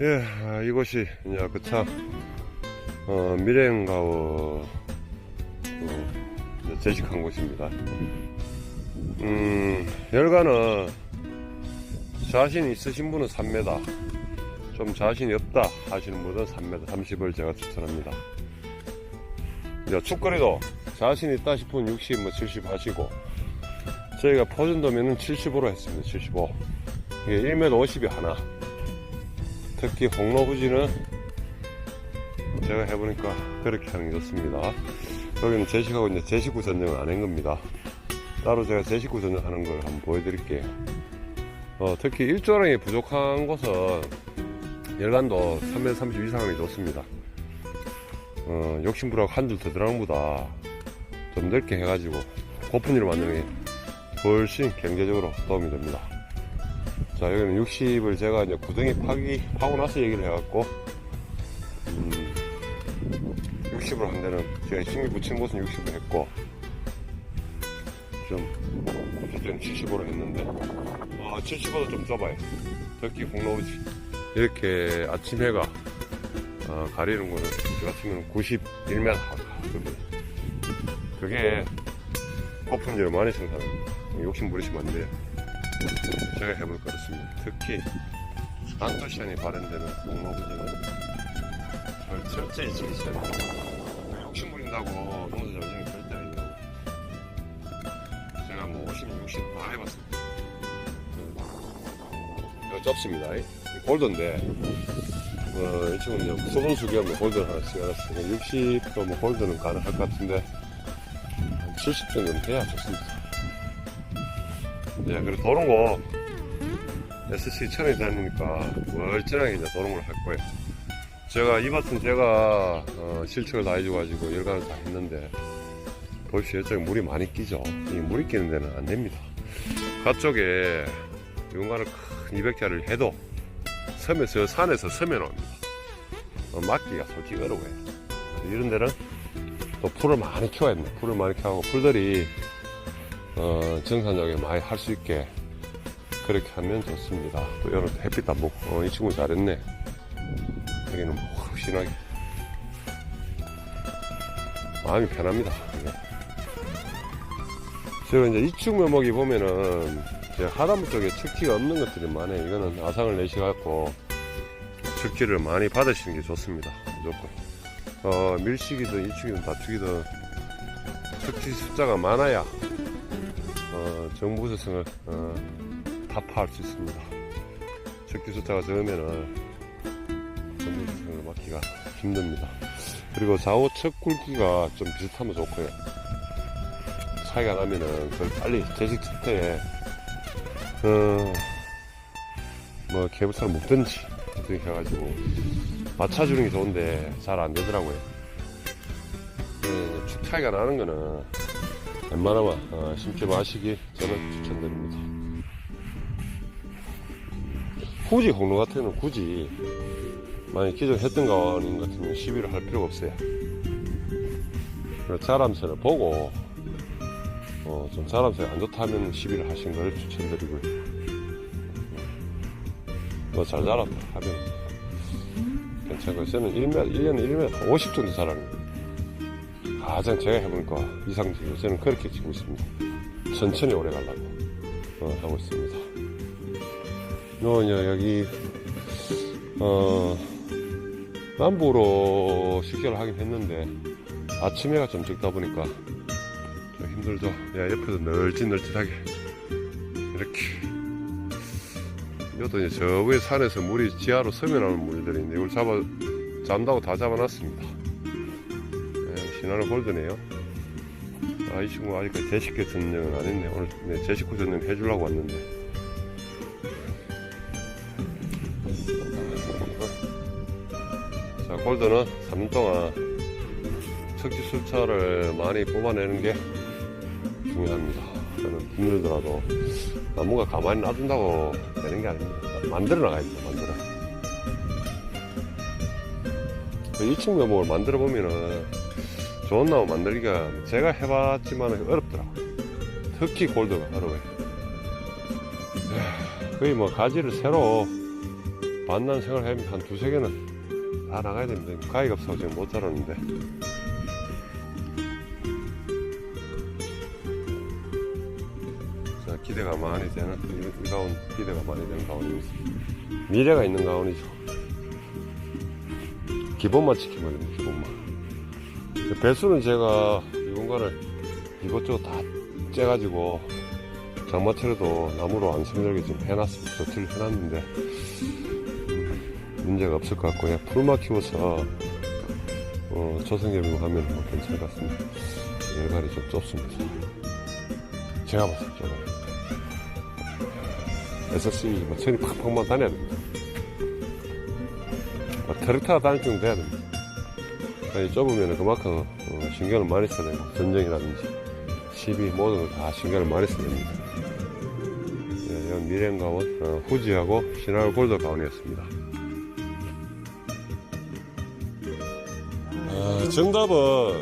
예, 아, 이곳이 이제 그차 어, 미래가워 어, 재직한 곳입니다. 음, 열가는 자신 있으신 분은 3m, 좀 자신이 없다 하시는 분은 3m 30을 제가 추천합니다. 이제 축거리도 자신 있다 싶으면 60, 뭐 70 하시고 저희가 포준도면은 75로 했습니다. 75. 이게 1m 50이 하나. 특히 홍로부지는 제가 해보니까 그렇게 하는 게 좋습니다. 여기는 제식하고 이제 제식구 전쟁을 안 한 겁니다. 따로 제가 제식구 전쟁 하는 걸 한번 보여드릴게요. 어, 특히 일조량이 부족한 곳은 열간도 3m 30 이상이 좋습니다. 어, 욕심부라고 한 줄 더 들어간 보다 좀 넓게 해가지고 고픈일을 만드는 게 훨씬 경제적으로 도움이 됩니다. 자, 여기는 60을 제가 이제 구덩이 파기, 파고 나서 얘기를 해갖고, 음, 60으로 한 데는 제가 힘이 붙인 곳은 60을 했고, 좀, 그때는 75로 했는데, 아, 75도 좀 좁아요. 특히 공로우지. 이렇게 아침 해가, 어, 가리는 거는, 저 같은 경우는 91m 하거든요. 그게, 고품질을 많이 생산합니다. 욕심 부리시면 안 돼요. 제가 해볼 것 같습니다. 특히 안토시안이 발현되는 절 철저히 지키셔야 돼요. 욕심 부린다고 농사 게 절대 아니고 제가 뭐 50, 60 다 해봤습니다. 그, 이거 접습니다. 이 골드인데 어, 이 친구는 수기하면 골드 하나씩 알았어요. 60도 뭐 골드는 가능할 것 같은데 한70 정도는 돼야 좋습니다. 네, 그리고 도는 거 SC 천에 다니니까 멀쩡하게 이제 도는 걸할 거예요. 제가 이 밭은 제가 어, 실측을 다 해줘가지고 열간을 다 했는데 보십시오. 이쪽에 물이 많이 끼죠. 이 물이 끼는 데는 안 됩니다. 가쪽에 용가를 큰 200자를 해도 섬에서 산에서 섬에 나옵니다. 어, 막기가 솔직히 어려워요. 이런 데는 또 풀을 많이 키워야 됩니다. 풀을 많이 키워고 풀들이 어, 정상적에 많이 할 수 있게 그렇게 하면 좋습니다. 또 여름 햇빛 안 보고 어, 이 친구 잘했네. 여기는 푹신하게 마음이 편합니다. 제가 이제 이축 묘목이 보면은 하단부 쪽에 척지가 없는 것들이 많아요. 이거는 아상을 내셔갖고 척지를 많이 받으시는 게 좋습니다. 무조건. 어, 밀식이든 이축이든 다축이든 척지 숫자가 많아야 어, 정부 수성을 어, 타파할 수 있습니다. 적기 숫자가 적으면은 정부 수성을 막기가 힘듭니다. 그리고 좌우측 굵기가 좀 비슷하면 좋고요. 차이가 나면은 그걸 빨리 제식 상태에 어, 뭐 개불사를 묶든지 어떻게 해가지고 맞춰주는 게 좋은데 잘 안 되더라고요. 그, 축 차이가 나는 거는 웬만하면 어, 심지 마시기 저는 추천드립니다. 굳이 홍로 같은 경우는 굳이 만약 기존 했던 거는 같은 경우는 시비를 할 필요가 없어요. 그래서 자람새를 보고 어, 좀 자람새 안 좋다면 시비를 하신 걸 추천드리고요. 뭐잘 자랐다 하면 괜찮고요. 저는 1m, 1년에 1m 50 정도 자랍니다. 가장 제가 해보니까 이상적이고 저는 그렇게 지고 있습니다. 천천히 오래 가려고 어, 하고 있습니다. 요, 여기 어, 남부로 식사를 하긴 했는데 아침에가 좀 적다 보니까 좀 힘들죠. 야, 옆에도 널찍널찍하게 이렇게 이것도 이제 저 위에 산에서 물이 지하로 서면하는 물들이 있는데 이걸 잡아 잠다고 다 잡아놨습니다. 네, 신화는 골드네요. 아, 이 친구 아직까지 제식회 전쟁은 안 했네. 오늘 네, 제식구 전쟁 해주려고 왔는데. 자, 골드는 3년 동안 척지 술차를 많이 뽑아내는 게 중요합니다. 저는 힘들더라도 나무가 가만히 놔둔다고 되는 게 아닙니다. 만들어 나가야죠, 만들어. 그 2층 묘목을 만들어 보면은 좋은 나무 만들기가 제가 해봤지만 어렵더라. 특히 골드가 어려워요. 거의 뭐 가지를 새로 만난 생활 하면 한 두세 개는 다 나가야 됩니다. 가위가 없어서 지금 못 자랐는데. 자, 기대가 많이 되는, 이, 이 가운, 기대가 많이 되는 가운입니다. 미래가 있는 가운이죠. 기본만 지키면 됩니다, 기본만. 배수는 제가 이 공간을 이것저것 다 째가지고 장마철에도 나무로 안 힘들게 좀 해놨습니다. 조치를 해놨는데 음, 문제가 없을 것 같고요. 풀만 키워서 어, 조성개빙 하면 뭐 괜찮을 것 같습니다. 열갈이 좀 좁습니다. 제가 봤을 때 SSC 뭐 천이 팍팍만 다녀야 됩니다. 뭐 트랙터가 다닐 정도 돼야 됩니다. 아니, 좁으면 그만큼 어, 신경을 많이 써야 되고 전쟁이라든지 시비 모든 걸 다 신경을 많이 써야 됩니다. 예, 이건 미래가원 어, 후지하고 신할 골드 가원이었습니다. 아, 정답은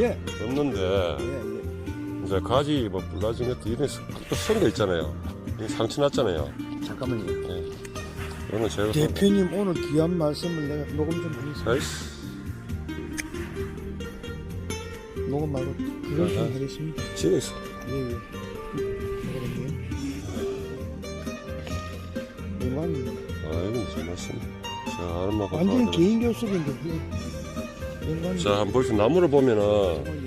예. 없는데 예, 예. 이제 가지 뭐 불나진 것도 이런 선거 있잖아요. 이 상처 났잖아요. 잠깐만요. 예. 이거는 제가 대표님 오늘 귀한 말씀을 내가 녹음 좀 하겠습니 녹음 말고 그걸 좀. 하겠습니다. 집에 있어. 예, 예. 그런데 영광입니다. 아 이건 무슨 말씀? 아는 만큼 완전. 개인 예. 영광입니다. 자 한번 보시면 나무를 보면은.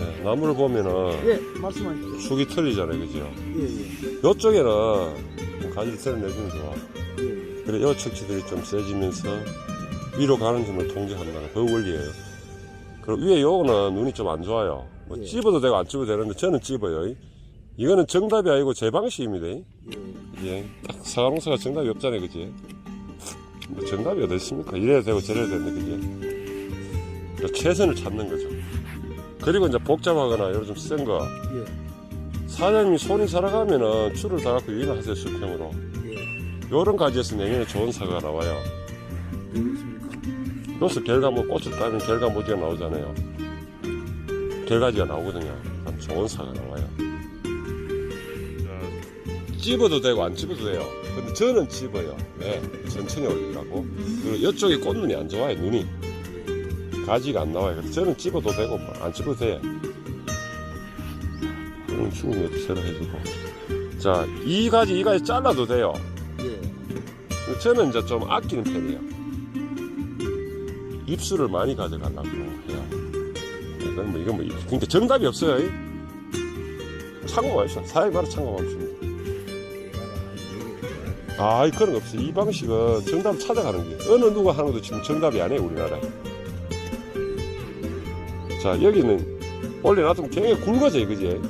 예, 나무를 보면은 예, 말씀하십시오. 축이 틀리잖아요, 그죠? 예, 예. 이쪽에는 가지를 썰어내주는 좋아. 예, 예. 그래 여 척추들이 좀 세지면서 위로 가는 힘을 통제한다는 그 원리예요. 그리고 위에 요거는 눈이 좀 안 좋아요. 뭐 예. 찝어도 되고 안 찝어도 되는데 저는 찝어요. 이거는 정답이 아니고 제 방식입니다. 예. 예, 딱 사과농사가 정답이 없잖아요, 그지? 뭐 정답이 어디 있습니까? 이래야 되고 저래야 되는데, 그지? 그러니까 최선을 찾는 거죠. 그리고 이제 복잡하거나 좀센 거. 예. 사장님이 손이 살아가면은 줄을 다 갖고 유인을 하세요, 수평으로. 예. 요런 가지에서 내년에 좋은 사과가 나와요. 여기서 결과 뭐 꽃을 따면 결과 모지가 나오잖아요. 결가지가 나오거든요. 그럼 좋은 사과 나와요. 찝어도 되고 안 찝어도 돼요. 근데 저는 찝어요. 왜? 천천히 올리라고. 그리고 이쪽에 꽃눈이 안 좋아요, 눈이. 가지가 안 나와요. 그래서 저는 찝어도 되고 뭐안 찝어도 돼. 그럼 죽은 것도 새로 해주고. 자, 이 가지, 이 가지 잘라도 돼요. 예. 저는 이제 좀 아끼는 편이에요. 입술을 많이 가져가려고 해요. 이건 뭐, 이건 뭐, 그러니까 정답이 없어요. 이. 참고만 있어. 사회 바로 참고만 있습니다. 아, 이 그런 거 없어요. 이 방식은 정답을 찾아가는 게 어느 누가 하는 것도 지금 정답이 아니에요, 우리나라에. 자, 여기는 올려놔두면 굉장히 굵어져요, 그지?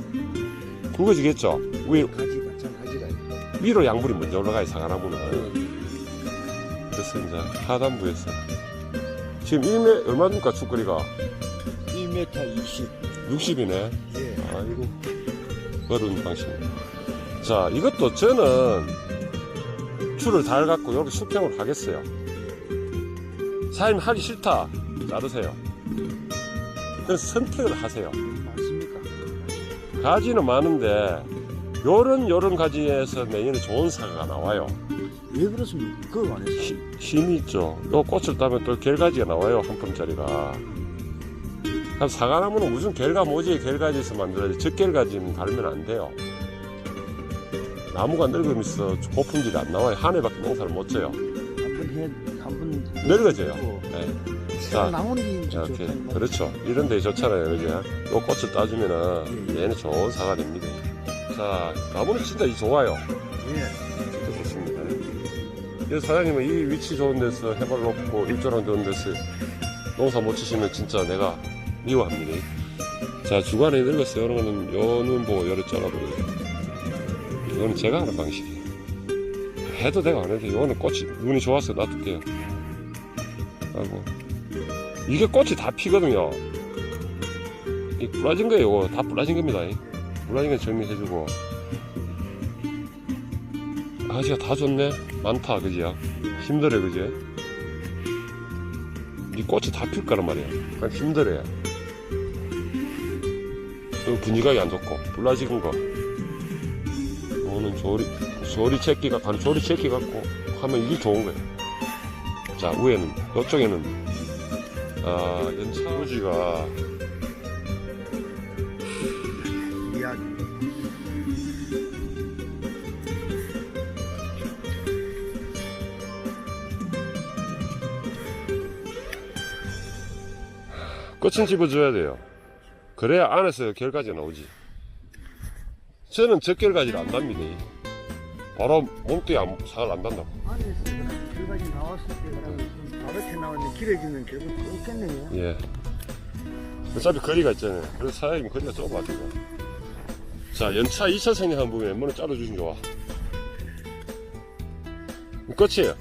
굵어지겠죠? 위, 가지가 참 가지가 있네. 위로 양분이 먼저 올라가요, 사과나무는. 그래서 이제 하단부에서 지금 1매 얼마 줍니까 축거리가? 1m 20. 60이네. 예. 아이고 어려운 방식입니다 자 이것도 저는 줄을 달 갖고 이렇게 수평으로 하겠어요. 사장님 하기 싫다. 자르세요. 그래서 선택을 하세요. 맞습니까? 가지는 많은데 요런 요런 가지에서 내년에 좋은 사과가 나와요 왜 그렇습니까? 그거 안 했어요. 히- 힘이 있죠. 요 꽃을 따면 또 결가지가 나와요, 한 펌짜리가. 그럼 사과나무는 무슨 결가 모지의 결가지에서 만들어야지, 적결가지는 달면 안 돼요. 나무가 늙으면서 고품질이 안 나와요. 한 해밖에 농사를 못 져요. 한번 해, 한번 늙어져요. 고 네. 새로 나오는 게 이제 이렇게. 좋다는. 그렇죠. 이런 데 좋잖아요, 그죠? 요 꽃을 따주면은 예. 얘는 좋은 사과 됩니다. 자, 나무는 진짜 이 좋아요. 예. 좋습니다. 그래서 사장님은 이 위치 좋은 데서 해발 높고 일조량 좋은 데서 농사 못 치시면 진짜 내가 미워합니다. 자, 주간에 늙었어요. 이런 거는 요는 보고 요를 잘라버려요. 이거는 제가 하는 방식이에요. 해도 되고 안 해도. 이거는 꽃이 눈이 좋아서 놔둘게요. 하고 이게 꽃이 다 피거든요. 이 부러진 거예요. 이거 다 부러진 겁니다. 부러진 거 정리해주고 아지가 다 좋네. 많다, 그지야? 힘들어, 그지? 이 꽃이 다 필 거란 말이야. 그냥 힘들어요. 또 분위기가 안 좋고, 불라지는 거. 이거는 조리, 조리 채끼가, 바로 조리 채끼 갖고 하면 이게 좋은 거예요. 자, 위에는, 이쪽에는, 아, 연차 부지가, 끝은 집어줘야 돼요. 그래야 안에서 결까지 나오지. 저는 저 결까지를 안 답니다. 바로 몸뚱이 안, 살안 단다고. 안에서 결과지 나왔을 때 그러면 바깥에 나왔는데 길어지면 결국 끊겠네요. 예. 어차피 거리가 있잖아요. 그래서 사장님 거리가 좁아, 지금. 자, 연차 2차선에 한 부분 웬만하면 자르주신 좋아. 끝이에요.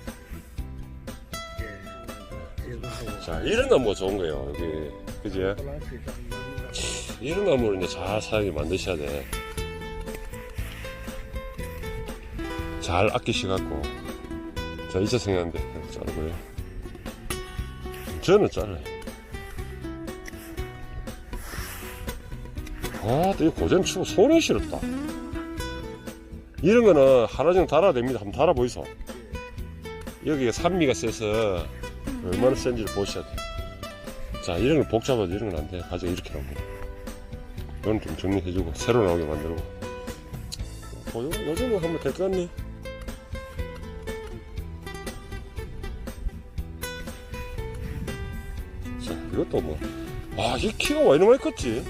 자, 이런 나무가 좋은 거예요. 여기. 그지? 좀 이런 나무를 이제 잘 사장님 만드셔야 돼. 잘 아끼셔갖고. 자, 2차선에 한데 자르고요. 저는 잘라요. 아, 이 고전 치고 손이 시렵다. 이런 거는 하나 정도 달아야 됩니다. 한번 달아보이소. 여기에 산미가 세서 얼마나 센지를 보셔야 돼. 자, 이런 걸 복잡하지, 이런 건 안 돼. 가져, 이렇게 나오고. 이건 좀 정리해주고, 새로 나오게 만들고. 어, 요, 요 정도 하면 될 것 같네. 자, 이것도 뭐. 아, 이 키가 왜 많이 컸지?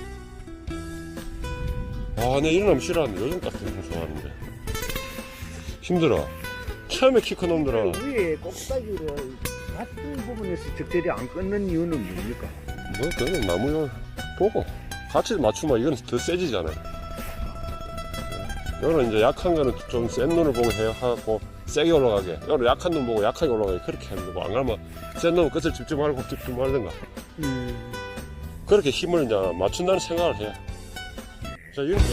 아, 내 이런 놈 싫어하는데, 요즘 같은 거 좋아하는데. 힘들어. 처음에 키 큰 놈들은, 위에 꼭다기를 같은 부분에서 적절히 안 끊는 이유는 뭡니까? 뭐, 그거는 나무를 보고, 같이 맞추면 이건 더 세지잖아요. 이거는 이제 약한 거는 좀 센 눈을 보고 해야 하고, 세게 올라가게. 이거는 약한 눈 보고 약하게 올라가게. 그렇게 하면 되고, 안 그러면 센 놈은 끝을 짚지 말고 짚지 말든가. 음. 그렇게 힘을 이제 맞춘다는 생각을 해. 자, 이렇게.